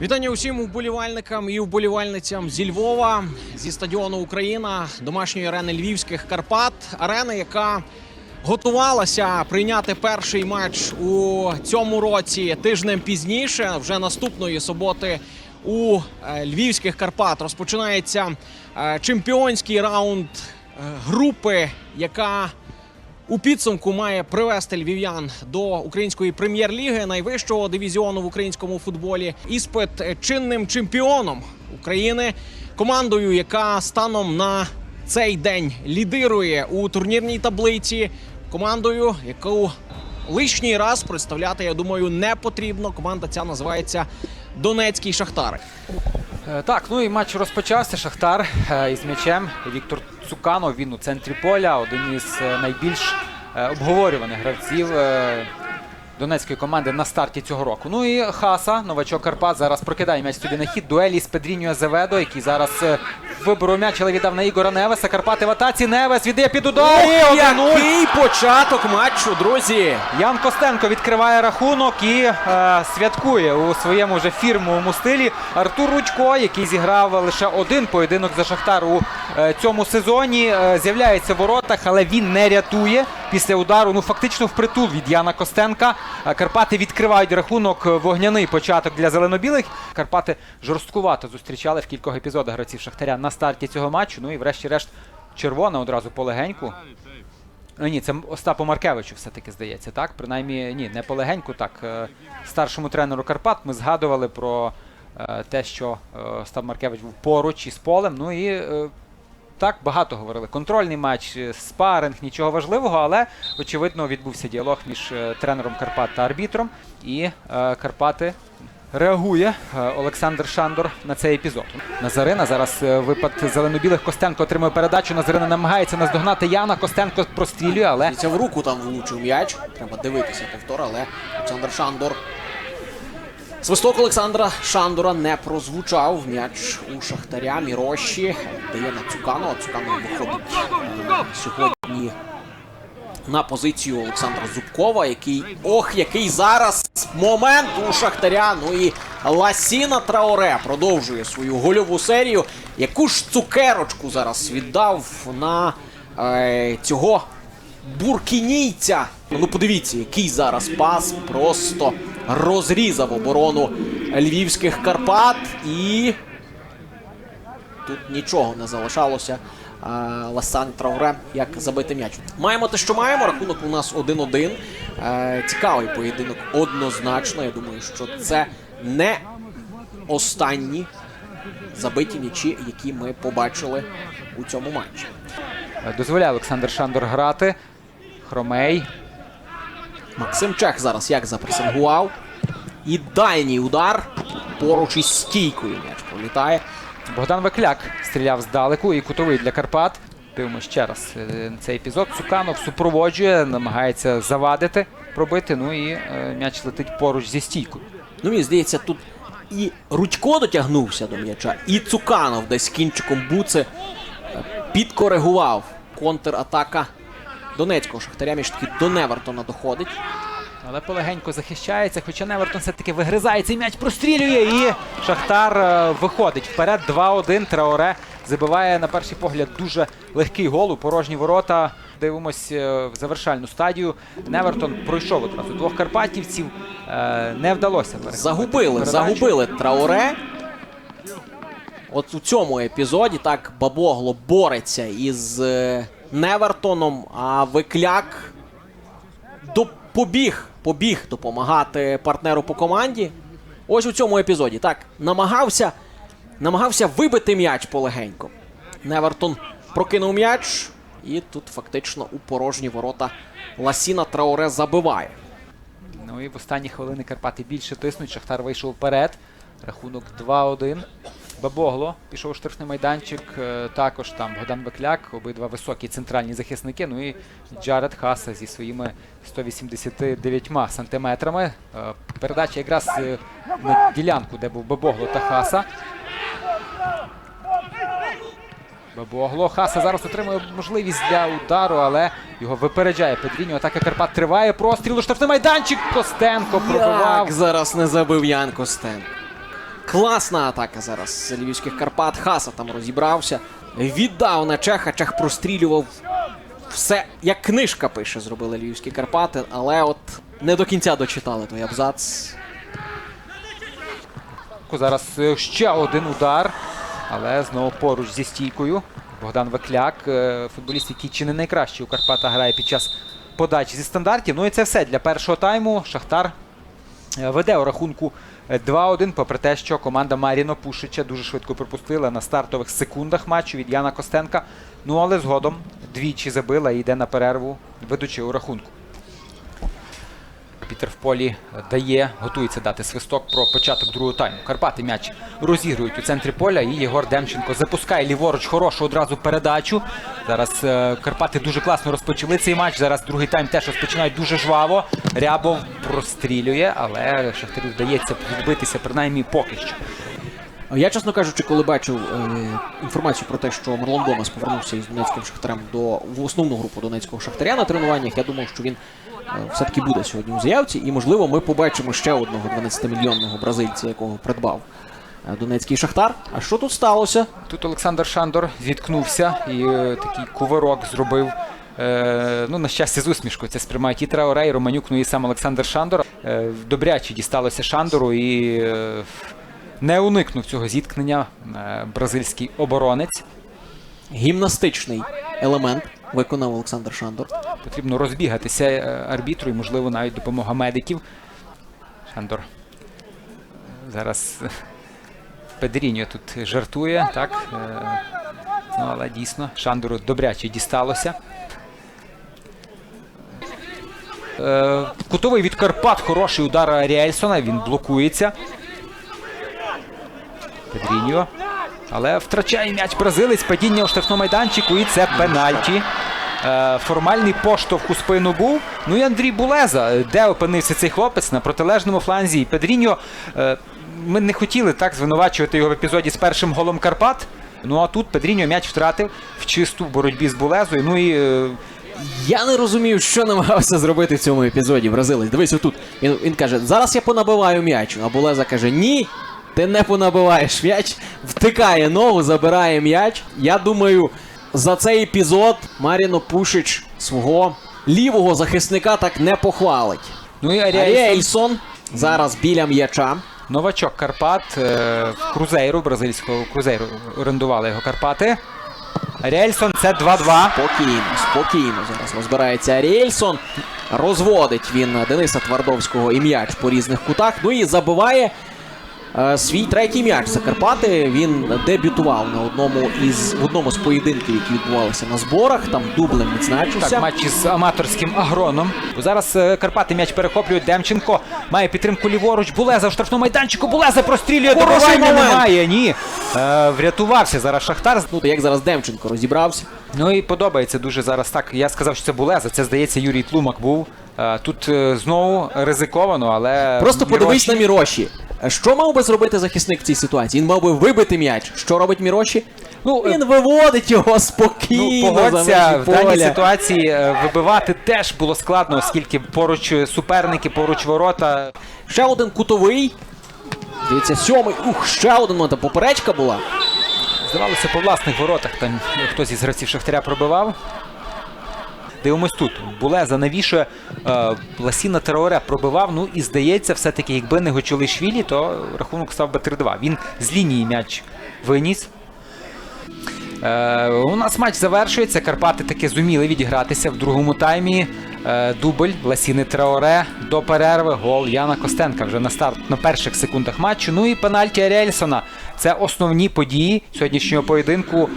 Вітання усім вболівальникам і вболівальницям зі Львова зі стадіону Україна, домашньої арени Львівських Карпат. Арена, яка готувалася прийняти перший матч у цьому році тижнем пізніше, вже наступної суботи. У е, Львівських Карпат розпочинається е, чемпіонський раунд е, групи, яка у підсумку має привести львів'ян до української прем'єр-ліги найвищого дивізіону в українському футболі. Іспит чинним чемпіоном України, командою, яка станом на цей день лідирує у турнірній таблиці, командою, яку лишній раз представляти, я думаю, не потрібно. Команда ця називається Донецький Шахтар. Е, Так, ну і матч розпочався. Шахтар е, із м'ячем. Віктор Цуканов, він у центрі поля, один із е, найбільш обговорюваних гравців донецької команди на старті цього року. Ну і Хаса, новачок Карпат, зараз прокидає м'яч собі на хід. Дуелі з Педріньо Азеведо, який зараз е, виборов м'яч, але віддав на Ігора Невеса. Карпати в атаці. Невес віддає під удар. І Який початок матчу, друзі! Ян Костенко відкриває рахунок і е, святкує у своєму вже фірмовому стилі. Артур Рудько, який зіграв лише один поєдинок за Шахтар у е, цьому сезоні, е, з'являється в воротах, але він не рятує після удару. Ну фактично впритул від Яна Костенка. Е, Карпати відкривають рахунок. е, Вогняний початок для зеленобілих. Карпати жорсткувато зустрічали в кількох епізодах гравців Шахтаря на старті цього матчу. Ну і врешті-решт червона одразу полегеньку. Е, Ні, це Остапу Маркевичу все-таки здається, так? Принаймні, ні, не полегеньку, так. Е, Старшому тренеру Карпат ми згадували про те, що Остап Маркевич був поруч із полем. Ну і так, багато говорили. Контрольний матч, е, спаринг, нічого важливого, але очевидно відбувся діалог між е, тренером Карпат та арбітром. І е, Карпати Реагує е, Олександр Шандор на цей епізод. Назарина зараз е, випад зеленобілих Костенко отримує передачу. Назарина намагається наздогнати Яна. Костенко прострілює, але Це в руку там влучив м'яч. Треба дивитися повтор, але Олександр Шандор. Свисток Олександра Шандора не прозвучав. М'яч у Шахтаря. Мірощі дає на Цуканова. Цуканов виходить е, сьогодні на позицію Олександра Зубкова, який. Ох, який зараз момент у Шахтаря. Ну і Ласіна Траоре продовжує свою гольову серію. Яку ж цукерочку зараз віддав на е, цього буркінійця. Ну подивіться, який зараз пас просто розрізав оборону львівських Карпат і тут нічого не залишалося. Ласан Трауре, як забити м'яч. Маємо те, що маємо. Рахунок у нас 1-1. Е, Цікавий поєдинок однозначно. Я думаю, що це не останні забиті м'ячі, які ми побачили у цьому матчі. дозволяє Олександр Шандор грати. Хромей. Максим Чех зараз як запресингував. І дальній удар поруч із стійкою м'яч пролітає. Богдан Векляк стріляв здалеку і кутовий для Карпат. Дивимося ще раз е, цей епізод. Цуканов супроводжує, намагається завадити, пробити. Ну і е, м'яч летить поруч зі стійкою. Ну, мені здається, тут і Рудько дотягнувся до м'яча, і Цуканов десь кінчиком буци е, підкоригував контратака Донецького Шахтаря. Між таки до Невертона доходить. Але полегенько захищається, хоча Невертон все-таки вигризає цей м'яч, прострілює і Шахтар е, виходить вперед. 2-1. Траоре забиває на перший погляд дуже легкий гол у порожні ворота. Дивимось е, в завершальну стадію. Невертон пройшов одразу двох карпатівців. Е, Не вдалося Загубили, передачу. загубили Трауре. От у цьому епізоді так Бабогло бореться із Невертоном, а Викляк побіг, побіг допомагати партнеру по команді. Ось у цьому епізоді. Так, намагався, намагався вибити м'яч полегенько. Невертон прокинув м'яч, і тут фактично у порожні ворота Ласіна Трауре забиває. Ну і в останні хвилини Карпати більше тиснуть. Шахтар вийшов вперед. Рахунок 2-1. Бабогло пішов у штрафний майданчик. Е, Також там Богдан Бекляк, обидва високі центральні захисники. Ну і Джаред Хаса зі своїми 189 сантиметрами. Е, Передача якраз е, на ділянку, де був Бабогло та Хаса. Бабогло. Хаса зараз отримує можливість для удару, але його випереджає Педріньо. Атака Карпат триває. Простріл у штрафний майданчик. Костенко пробивав. Як зараз не забив Ян Костенко. Класна атака зараз з львівських Карпат. Хаса там розібрався. Віддав на Чеха. Чех прострілював все, як книжка пише, зробили львівські Карпати, але от не до кінця дочитали той абзац. Зараз е, ще один удар, але знову поруч зі стійкою. Богдан Векляк, е, футболіст, який чи не найкращий у Карпата грає під час подачі зі стандартів. Ну і це все для першого тайму. Шахтар веде у рахунку е, 2-1, попри те, що команда Маріно Пушича дуже швидко пропустила на стартових секундах матчу від Яна Костенка. Ну але згодом двічі забила і йде на перерву, ведучи у рахунку. Пітер в полі дає, готується дати свисток про початок другого тайму. Карпати м'яч розігрують у центрі поля. І Єгор Демченко запускає ліворуч хорошу одразу передачу. Зараз е, Карпати дуже класно розпочали цей матч. Зараз другий тайм теж розпочинають дуже жваво. Рябов прострілює, але Шахтарю вдається відбитися принаймні поки що. Я, чесно кажучи, коли бачив е, інформацію про те, що Марлон Гомес повернувся із Донецьким Шахтарем до в основну групу Донецького Шахтаря на тренуваннях, я думав, що він е, все-таки буде сьогодні у заявці, і можливо ми побачимо ще одного 12-мільйонного бразильця, якого придбав е, Донецький Шахтар. А що тут сталося? Тут Олександр Шандор зіткнувся і е, такий кувирок зробив. Е, ну, на щастя, з усмішкою. Це сприймають і Траоре, і Романюк, ну і сам Олександр Шандор. Е, добряче дісталося Шандору і е, не уникнув цього зіткнення е, бразильський оборонець. Гімнастичний елемент виконав Олександр Шандор. Потрібно розбігатися е, арбітру і, можливо, навіть допомога медиків. Шандор е, зараз Педріньо тут жартує, так? Ну, але дійсно Шандору добряче дісталося. Кутовий від Карпат, хороший удар Ріельсона, він блокується. Педріньо. Але втрачає м'яч бразилець, падіння у штрафному майданчику, і це пенальті. Е, Формальний поштовх у спину був. Ну і Андрій Булеза, де опинився цей хлопець на протилежному фланзі. І Педріньо. е, Ми не хотіли так звинувачувати його в епізоді з першим голом Карпат. Ну а тут Педріньо м'яч втратив в чисту боротьбі з Булезою. Ну і е, Я не розумію, що намагався зробити в цьому епізоді бразилець. Дивись отут. Він, він каже: зараз я понабиваю м'яч. А Булеза каже: Ні, ти не понабиваєш м'яч. Втикає ногу, забирає м'яч. Я думаю, за цей епізод Маріно Пушич свого лівого захисника так не похвалить. ну і Аріельсон, зараз біля м'яча. новачок Карпат е, Крузейру, бразильського Крузейру орендували його Карпати. Аріельсон це 2-2. Спокійно, спокійно зараз розбирається Аріельсон. Розводить він Дениса Твардовського і м'яч по різних кутах. Ну і забиває свій третій м'яч за Карпати. Він дебютував на одному із в одному з поєдинків, які відбувалися на зборах. Там дублем відзначився. Так, матч із аматорським агроном. Зараз е, Карпати м'яч перехоплюють. Демченко має підтримку ліворуч. Булеза в штрафному майданчику. Булеза прострілює. Хороший немає. Ні. Е, врятувався зараз Шахтар. Ну, то як зараз Демченко розібрався. Ну і подобається дуже зараз так. Я сказав, що це Булеза. Це здається, Юрій Тлумак був. Е, Тут е, знову ризиковано, але Просто подивись на Міроші. Що мав би зробити захисник в цій ситуації? Він мав би вибити м'яч. Що робить Міроші? Ну, е, Він виводить його Ну, спокійно. за погодься, межі в даній поля. ситуації е, вибивати теж було складно, оскільки поруч е, суперники, поруч ворота. Ще один кутовий. Дивіться, сьомий. Ух, ще один ну, там поперечка була. Здавалося, по власних воротах там хтось із гравців Шахтаря пробивав. Дивимось тут. Булеза навішує. Е, Ласіна Тераоре пробивав. Ну і здається, все-таки, якби не Гочулишвілі, то рахунок став би 3-2. Він з лінії м'яч виніс. Е, у нас матч завершується. Карпати таки зуміли відігратися в другому таймі. Е, дубль Ласіни Траоре до перерви. Гол Яна Костенка вже на старт на перших секундах матчу. Ну і пенальті Аріельсона. Це основні події сьогоднішнього поєдинку.